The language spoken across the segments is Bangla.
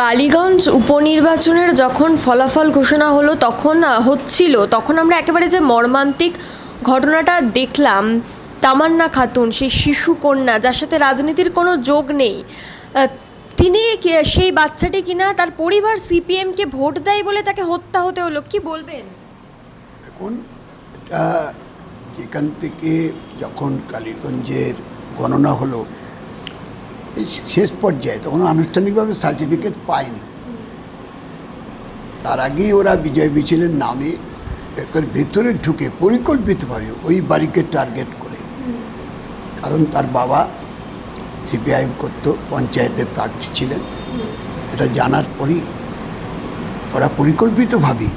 কালীগঞ্জ উপনির্বাচনের যখন ফলাফল ঘোষণা হলো তখন হচ্ছিল, তখন আমরা একেবারে যে মর্মান্তিক ঘটনাটা দেখলাম, তামান্না খাতুন, সেই শিশু কন্যা, যার সাথে রাজনীতির কোনো যোগ নেই তিনি সেই বাচ্চাটি কিনা তার পরিবার সিপিএমকে ভোট দেয় বলে তাকে হত্যা হতে হলো, কি বলবেন? এখন এটা যেখান থেকে যখন কালীগঞ্জের গণনা হলো শেষ পর্যায়ে তখন আনুষ্ঠানিকভাবে সার্টিফিকেট পায়নি। তার আগেই ওরা বিজয় মিছিলের নামে একের ভেতরে ঢুকে পরিকল্পিতভাবে ওই বাড়িকে টার্গেট করে। কারণ তার বাবা সিপিআইএম করত, পঞ্চায়েতের প্রার্থী ছিলেন। এটা জানার পরই ওরা পরিকল্পিতভাবেই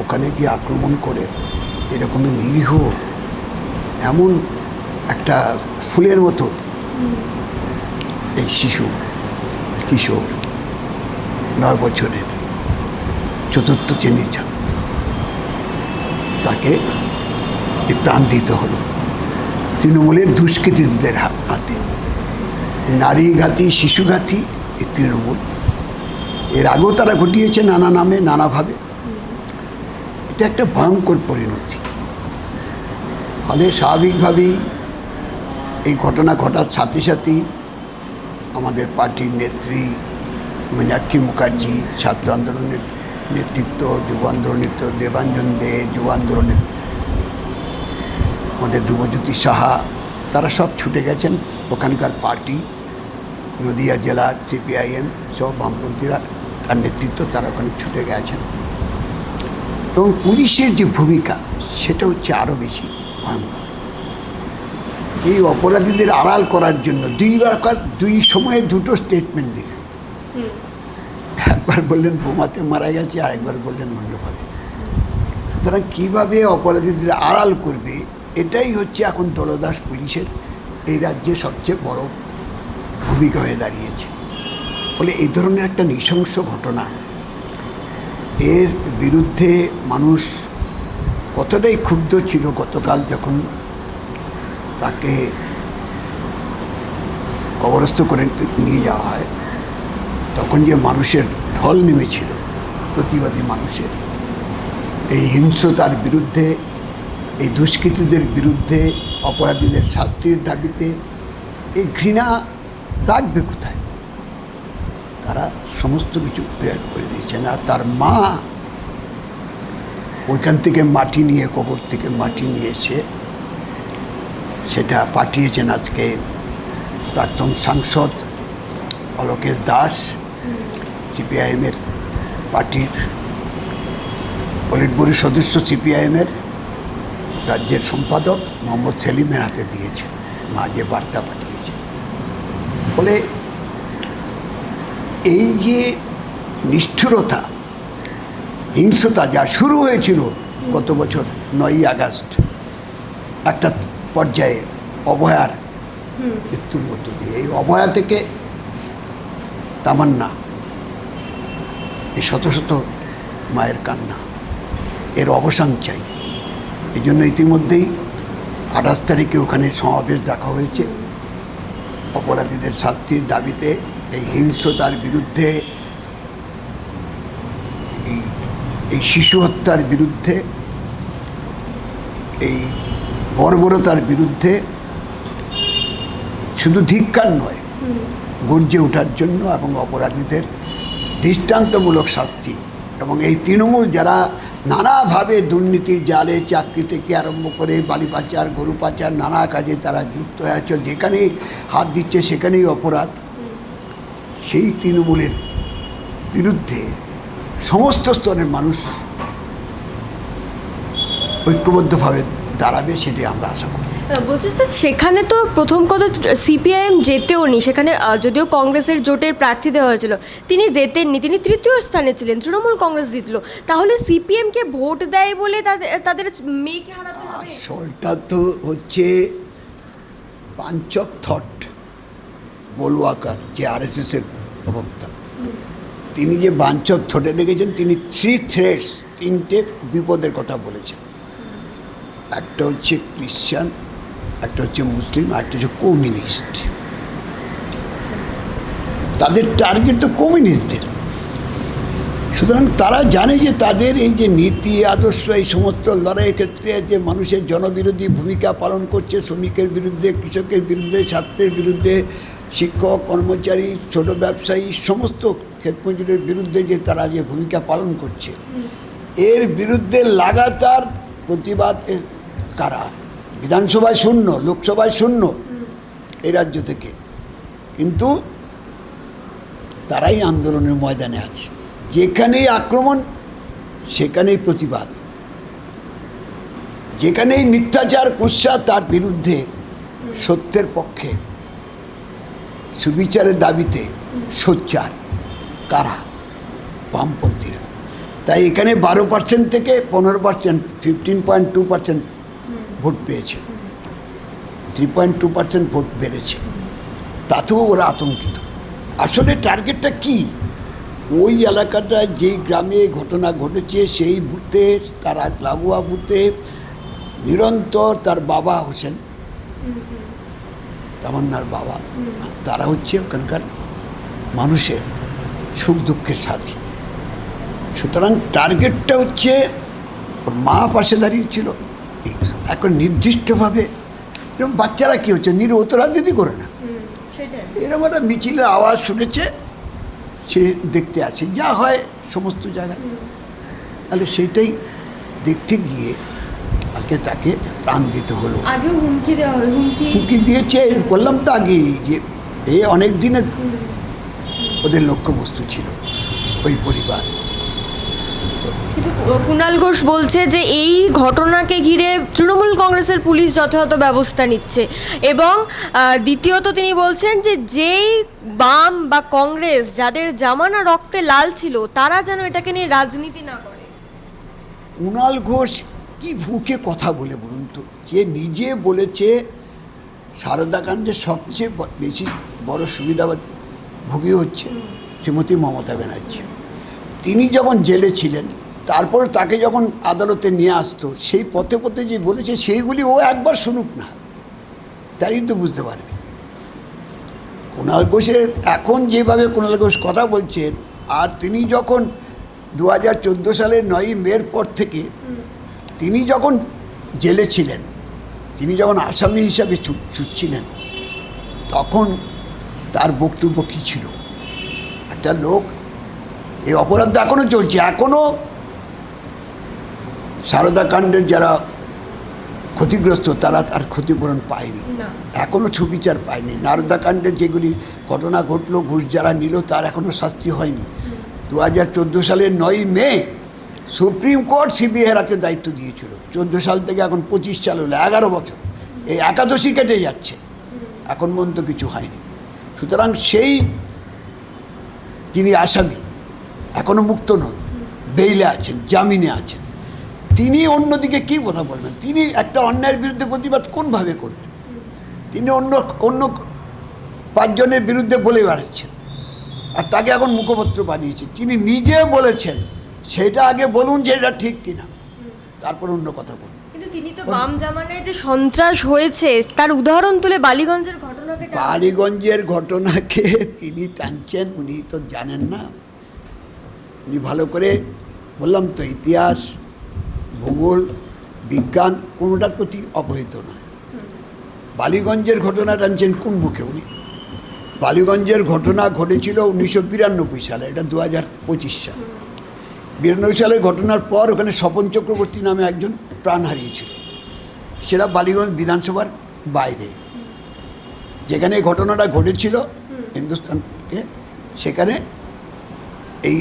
ওখানে গিয়ে আক্রমণ করে এরকম নিরীহ, এমন একটা ফুলের মতো এই শিশু, কিশোর, নয় বছরের চতুর্থ শ্রেণির ছাত্র। তাকে প্রাণ দিতে হলো। তৃণমূলের দুষ্কৃতীদের হাতে নারীঘাতী শিশুঘাতী এই তৃণমূল। এর আগেও তারা ঘটিয়েছে নানা নামে নানাভাবে এটা একটা ভয়ঙ্কর পরিণতি। ফলে স্বাভাবিকভাবেই এই ঘটনা ঘটার সাথে সাথেই আমাদের পার্টির নেত্রী মীনাক্ষী মুখার্জি, ছাত্র আন্দোলনের নেতৃত্ব, যুব আন্দোলনের তো দেবাঞ্জন দে, যুব আন্দোলনের আমাদের ধ্রুবজ্যোতি সাহা, তারা সব ছুটে গেছেন ওখানকার পার্টি। নদিয়া জেলা সিপিআইএম সব বামপন্থীরা তার নেতৃত্ব তারা ওখানে ছুটে গেছেন। এবং পুলিশের যে ভূমিকা, সেটা হচ্ছে আরও বেশি ভয়ঙ্কর। এই অপরাধীদের আড়াল করার জন্য দুইবার দুই সময়ে দুটো স্টেটমেন্ট দিলেন। একবার বললেন বোমাতে মারা গেছে আর একবার বললেন অন্যভাবে সুতরাং কীভাবে অপরাধীদের আড়াল করবে এটাই হচ্ছে এখন দলদাস পুলিশের এই রাজ্যে সবচেয়ে বড় ভূমিকা হয়ে দাঁড়িয়েছে। ফলে এই ধরনের একটা নৃশংস ঘটনা এর বিরুদ্ধে মানুষ কতটাই ক্ষুব্ধ ছিল গতকাল যখন তাকে কবরস্থ করে নিয়ে যাওয়া হয়। তখন যে মানুষের ঢল নেমেছিল, প্রতিবাদী মানুষের, এই হিংস্রতার বিরুদ্ধে, এই দুষ্কৃতীদের বিরুদ্ধে, অপরাধীদের শাস্তির দাবিতে, এই ঘৃণা রাখবে কোথায়? তারা সমস্ত কিছু প্রয়োগ করে দিয়েছেন। আর তার মা ওইখান থেকে মাটি নিয়ে, কবর থেকে মাটি নিয়ে এসে সেটা পাঠিয়েছেন আজকে প্রাক্তন সাংসদ অলোকেশ দাস, সিপিআইএমের পার্টির পলিট ব্যুরোর সদস্য সিপিআইএমের রাজ্যের সম্পাদক মোহাম্মদ সেলিমের হাতে দিয়েছেন, মা যে বার্তা পাঠিয়েছে ফলে এই যে নিষ্ঠুরতা হিংস্রতা যা শুরু হয়েছিল গত বছর নয়ই আগস্ট, একটা পর্যায়ে অভয়ার মৃত্যুর মধ্য দিয়ে। এই অভয়া থেকে তামান্না এই শত শত মায়ের কান্না এর অবসান চাই। এই জন্য ইতিমধ্যেই আঠাশ তারিখে ওখানে সমাবেশ ডাকা হয়েছে। অপরাধীদের শাস্তির দাবিতে এই হিংস্রতার বিরুদ্ধে এই এই শিশু হত্যার বিরুদ্ধে এই বর্বরতার বিরুদ্ধে শুধু ধিক্কার নয়, গর্জে ওঠার জন্য এবং অপরাধীদের দৃষ্টান্তমূলক শাস্তি এবং এই তৃণমূল যারা নানাভাবে দুর্নীতির জালে চাকরি থেকে আরম্ভ করে বালি পাচার, গরু পাচার, নানা কাজে তারা যুক্ত হয়ে আছে, যেখানেই হাত দিচ্ছে সেখানেই অপরাধ। সেই তৃণমূলের বিরুদ্ধে সমস্ত স্তরের মানুষ ঐক্যবদ্ধভাবে দাঁড়াবে সেটি আমরা আশা করি। বলছি স্যার সেখানে তো প্রথম কথা সিপিআইএম যেতেও নি সেখানে যদিও কংগ্রেসের জোটের প্রার্থী দেওয়া হয়েছিল তিনি যেতেননি তিনি তৃতীয় স্থানে ছিলেন তৃণমূল কংগ্রেস জিতলো। তাহলে সিপিএমকে ভোট দেয় বলে তাদের তাদের মেয়েকে হারাতে আসলটা তো হচ্ছে পাঞ্চ থট গোলওয়াকার যে আর এস আরএসএসের প্রবক্তা। তিনি যে বাঞ্চ অফ থটে রেখেছেন তিনি থ্রি থ্রেডস তিনটে বিপদের কথা বলেছেন। একটা হচ্ছে খ্রিশ্চান একটা হচ্ছে মুসলিম আর একটা হচ্ছে কমিউনিস্ট। তাদের টার্গেট তো কমিউনিস্টদের। সুতরাং তারা জানে যে তাদের এই যে নীতি আদর্শ এই সমস্ত লড়াইয়ের ক্ষেত্রে যে মানুষের জনবিরোধী ভূমিকা পালন করছে শ্রমিকের বিরুদ্ধে কৃষকের বিরুদ্ধে ছাত্রের বিরুদ্ধে শিক্ষক কর্মচারী ছোট ব্যবসায়ী সমস্ত ক্ষেতমজুরের বিরুদ্ধে যে তারা যে ভূমিকা পালন করছে। এর বিরুদ্ধে লাগাতার প্রতিবাদ কারা? বিধানসভায় শূন্য, লোকসভায় শূন্য এই রাজ্য থেকে। কিন্তু তারাই আন্দোলনের ময়দানে আছে। যেখানেই আক্রমণ, সেখানেই প্রতিবাদ। যেখানেই মিথ্যাচার, কুৎসা, তার বিরুদ্ধে সত্যের পক্ষে, সুবিচারের দাবিতে সোচ্চার কারা? বামপন্থীরা। তাই এখানে বারো পার্সেন্ট থেকে পনেরো percent fifteen point two percent পেয়েছে three point two percent vote বেড়েছে। তাতেও ওরা আতঙ্কিত। আসলে টার্গেটটা কি? ওই এলাকাটায় যেই গ্রামে ঘটনা ঘটেছে, সেই বুথে তার লাগোয়া বুথে নিরন্তর তার বাবা হোসেন। তামান্নার বাবা। তারা হচ্ছে ওখানকার মানুষের সুখ দুঃখের সাথী। সুতরাং টার্গেটটা হচ্ছে ওর মা পাশে দাঁড়িয়েছিল এখন নির্দিষ্টভাবে এরকম বাচ্চারা কী হচ্ছে? নিরত রাজনীতি করে না। এরকম একটা মিছিলের আওয়াজ শুনেছে সে দেখতে আছে। যা হয় সমস্ত জায়গায়। তাহলে সেইটাই দেখতে গিয়ে আজকে তাকে প্রাণ দিতে হলো। হুমকি দিয়েছে বললাম তো আগেই যে এ অনেক দিনের ওদের লক্ষ্যবস্তু ছিল ওই পরিবার। কুণাল ঘোষ বলছে যে এই ঘটনাকে ঘিরে তৃণমূল কংগ্রেসের পুলিশ যথাযথ ব্যবস্থা নিচ্ছে। এবং দ্বিতীয়ত তিনি বলছেন যে যেই বাম বা কংগ্রেস যাদের জামানা রক্তে লাল ছিল, তারা যেন এটাকে নিয়ে রাজনীতি না করে। কুণাল ঘোষ কি ভুকে কথা বলে বলুন তো? যে নিজে বলেছে সারদাকাণ্ডে সবচেয়ে বেশি বড় সুবিধা ভোগী হচ্ছে শ্রীমতী মমতা ব্যানার্জি। তিনি যখন জেলে ছিলেন তারপর তাকে যখন আদালতে নিয়ে আসতো, সেই পথে পথে যে বলেছে, সেইগুলি ও একবার শুনুক না। তাই তো বুঝতে পারবে। কুণাল ঘোষের এখন যেভাবে কুণাল ঘোষ কথা বলছেন আর তিনি যখন দু হাজার সালের নয়ই মের পর থেকে তিনি যখন জেলে ছিলেন, তিনি যখন আসামি হিসাবে ছুট ছুটছিলেন, তখন তার বক্তব্য কী ছিল? একটা লোক, এই অপরাধ এখনও চলছে, এখনও সারদা কাণ্ডের যারা ক্ষতিগ্রস্ত তারা তার ক্ষতিপূরণ পায়নি। এখনও সুবিচার পায়নি। নারদা কাণ্ডের যেগুলি ঘটনা ঘটলো ঘুষ যারা নিল তার এখনও শাস্তি হয়নি। দু হাজার চোদ্দ সালের নয়ই মে সুপ্রিম কোর্ট সিবিআই হাতে দায়িত্ব দিয়েছিল। চোদ্দ সাল থেকে এখন পঁচিশ সাল হলো এগারো বছর। এই একাদশী কেটে যাচ্ছে। এখন পর্যন্ত কিছু হয়নি। সুতরাং সেই তিনি আসামি এখনও মুক্ত নন। বেইলে আছেন জামিনে আছেন। তিনি অন্যদিকে কী কথা বলবেন? তিনি একটা অন্যায়ের বিরুদ্ধে প্রতিবাদ কোনভাবে করবেন? তিনি অন্য অন্য পাঁচজনের বিরুদ্ধে বলে বেড়াচ্ছেন। আর তাকে এখন মুখপত্র বানিয়েছে। তিনি নিজে বলেছেন সেটা আগে বলুন যে এটা ঠিক কিনা। তারপর অন্য কথা বলুন। তিনি তো বাম জামানায় যে সন্ত্রাস হয়েছে তার উদাহরণ তুলে বালিগঞ্জের ঘটনাকে বালিগঞ্জের ঘটনাকে তিনি টানছেন উনি তো জানেন না। উনি ভালো করে বললাম তো ইতিহাস ভূগোল, বিজ্ঞান কোনোটার প্রতি অবহিত নয়। বালিগঞ্জের ঘটনা টানছেন কোন মুখে উনি? বালিগঞ্জের ঘটনা ঘটেছিল উনিশশো বিরানব্বই সালে, এটা দু হাজার পঁচিশ সাল। বিরানব্বই সালের ঘটনার পর ওখানে স্বপন চক্রবর্তী নামে একজন প্রাণ হারিয়েছিল। সেটা বালিগঞ্জ বিধানসভার বাইরে। যেখানে ঘটনাটা ঘটেছিল, হিন্দুস্তানকে, সেখানে এই,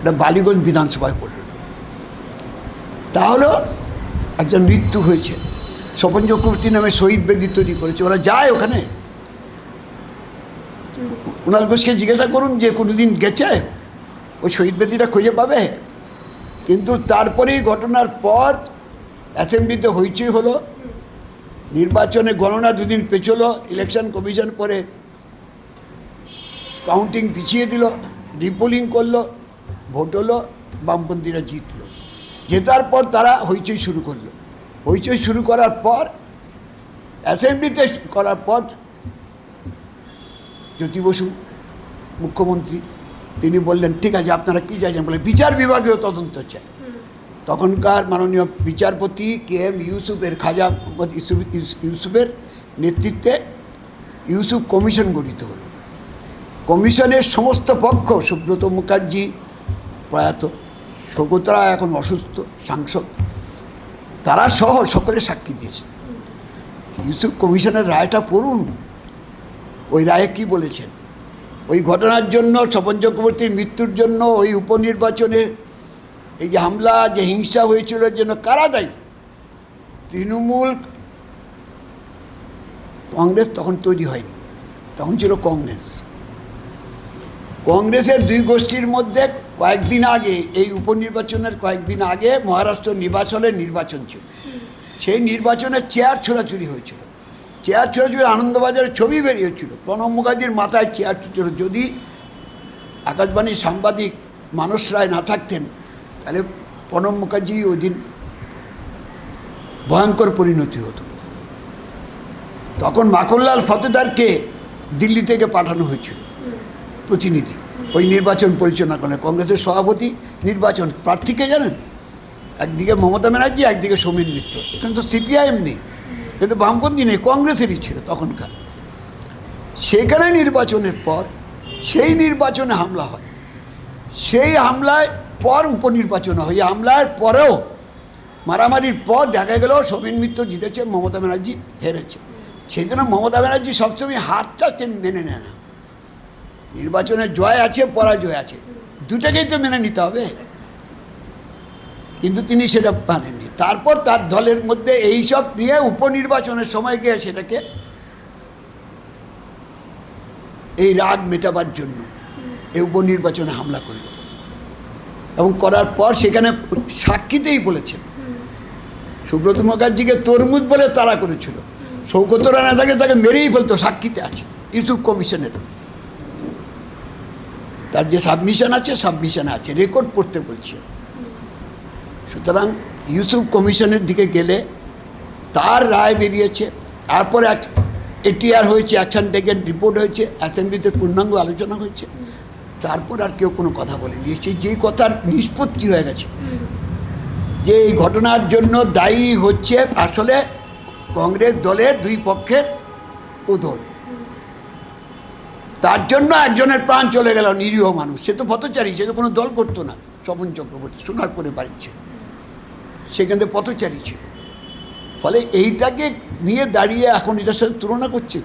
এটা বালিগঞ্জ বিধানসভায় পড়ল তাহলেও একজন মৃত্যু হয়েছে। স্বপন চক্রবর্তী নামে শহীদ বেদি তৈরি করেছে। ওরা যায় ওখানে। কুণাল ঘোষকে জিজ্ঞাসা করুন যে কোনো দিন গেছে? ওই শহীদ বেদিটা খুঁজে পাবে? কিন্তু তারপরেই ঘটনার পর অ্যাসেম্বলিতে হইচই হলো। নির্বাচনে গণনা দুদিন পেছলো, ইলেকশন কমিশন পরে কাউন্টিং পিছিয়ে দিল রিপোলিং করল, ভোট হলো, বামপন্থীরা জিতলো। জেতার পর তারা হইচই শুরু করল। হইচই শুরু করার পর অ্যাসেম্বলিতে করার পর জ্যোতি বসু, মুখ্যমন্ত্রী, তিনি বললেন, ঠিক আছে, আপনারা কী চাইছেন? বলে, বিচার বিভাগীয় তদন্ত চাই। তখনকার মাননীয় বিচারপতি কে এম ইউসুফের, খাজা মোহাম্মদ ইউসুফ, ইউসুফের নেতৃত্বে ইউসুফ কমিশন গঠিত হলো। কমিশনের সমস্ত পক্ষ, সুব্রত মুখার্জি প্রয়াত সৌগতরা এখন অসুস্থ, সাংসদ। তারা সহ সকলে সাক্ষী দিয়েছে। ইউসুফ কমিশনের রায়টা পড়ুন। ওই রায়ে কি বলেছেন? ওই ঘটনার জন্য, স্বপন চক্রবর্তীর মৃত্যুর জন্য, ওই উপনির্বাচনে এই যে হামলা, যে হিংসা হয়েছিল এর জন্য কারা দায়ী? তৃণমূল কংগ্রেস তখন তৈরি হয়নি। তখন ছিল কংগ্রেস। কংগ্রেসের দুই গোষ্ঠীর মধ্যে কয়েকদিন আগে, এই উপনির্বাচনের কয়েকদিন আগে মহারাষ্ট্র নির্বাচনে নির্বাচন ছিল। সেই নির্বাচনে চেয়ার ছোড়াছুরি হয়েছিল। চেয়ার ছোড়াছুরি আনন্দবাজারের ছবি বেরিয়েছিল। প্রণব মুখার্জির মাথায় চেয়ার ছিল। যদি আকাশবাণীর সাংবাদিক মানস রায় না থাকতেন, তাহলে প্রণব মুখার্জি ওই দিন ভয়ঙ্কর পরিণতি হতো। তখন মাখনলাল ফতেদারকে দিল্লি থেকে পাঠানো হয়েছিল প্রতিনিধি। ওই নির্বাচন পরিচালনা করেন। কংগ্রেসের সভাপতি নির্বাচন প্রার্থীকে জানেন? একদিকে মমতা ব্যানার্জি, একদিকে সৌমেন মিত্র। এখানে তো সিপিআইএম নেই কিন্তু বামপন্থী নেই, কংগ্রেসেরই ছিল তখনকার। সেখানে নির্বাচনের পর, সেই নির্বাচনে হামলা হয়। সেই হামলায় পর উপনির্বাচন হয়। এই হামলার পরেও মারামারির পর দেখা গেল সৌমেন মিত্র জিতেছে, মমতা ব্যানার্জি হেরেছে। সেই জন্য মমতা ব্যানার্জি সবসময় হারটা মেনে নেয় না। নির্বাচনে জয় আছে, পরাজয় আছে। দুটাকেই তো মেনে নিতে হবে। কিন্তু তিনি সেটা মানেননি। তারপর তার দলের মধ্যে এই সব নিয়ে উপনির্বাচনের সময় গিয়ে সেটাকে এই রাগ মেটাবার জন্য এই উপনির্বাচনে হামলা করল। এবং করার পর সেখানে সাক্ষীতেই বলেছেন, সুব্রত মুখার্জিকে তরমুজ বলে তারা করেছিল। সৌগত রানা তাকে তাকে মেরেই ফেলতো, সাক্ষীতে আছে। ইউসুফ কমিশনের তার যে সাবমিশন আছে সাবমিশন আছে রেকর্ড পড়তে বলছে। সুতরাং ইউসুফ কমিশনের দিকে গেলে তার রায় বেরিয়েছে। তারপর এটিআর হয়েছে অ্যাকশন টেকেন রিপোর্ট হয়েছে অ্যাসেম্বলিতে পূর্ণাঙ্গ আলোচনা হয়েছে। তারপর আর কেউ কোনো কথা বলেনি। সেই যেই কথার নিষ্পত্তি হয়ে গেছে। যে এই ঘটনার জন্য দায়ী হচ্ছে আসলে কংগ্রেস দলের দুই পক্ষের কোদল। তার জন্য একজনের প্রাণ চলে গেল, নিরীহ মানুষ। সে তো পথচারী, সে তো কোনো দল করতো না স্বপন চক্রবর্তী, সোনার করে বাড়ি ছিল। সেখান থেকে পথচারী ছিল। ফলে এইটাকে নিয়ে দাঁড়িয়ে এখন এটার সাথে তুলনা করছে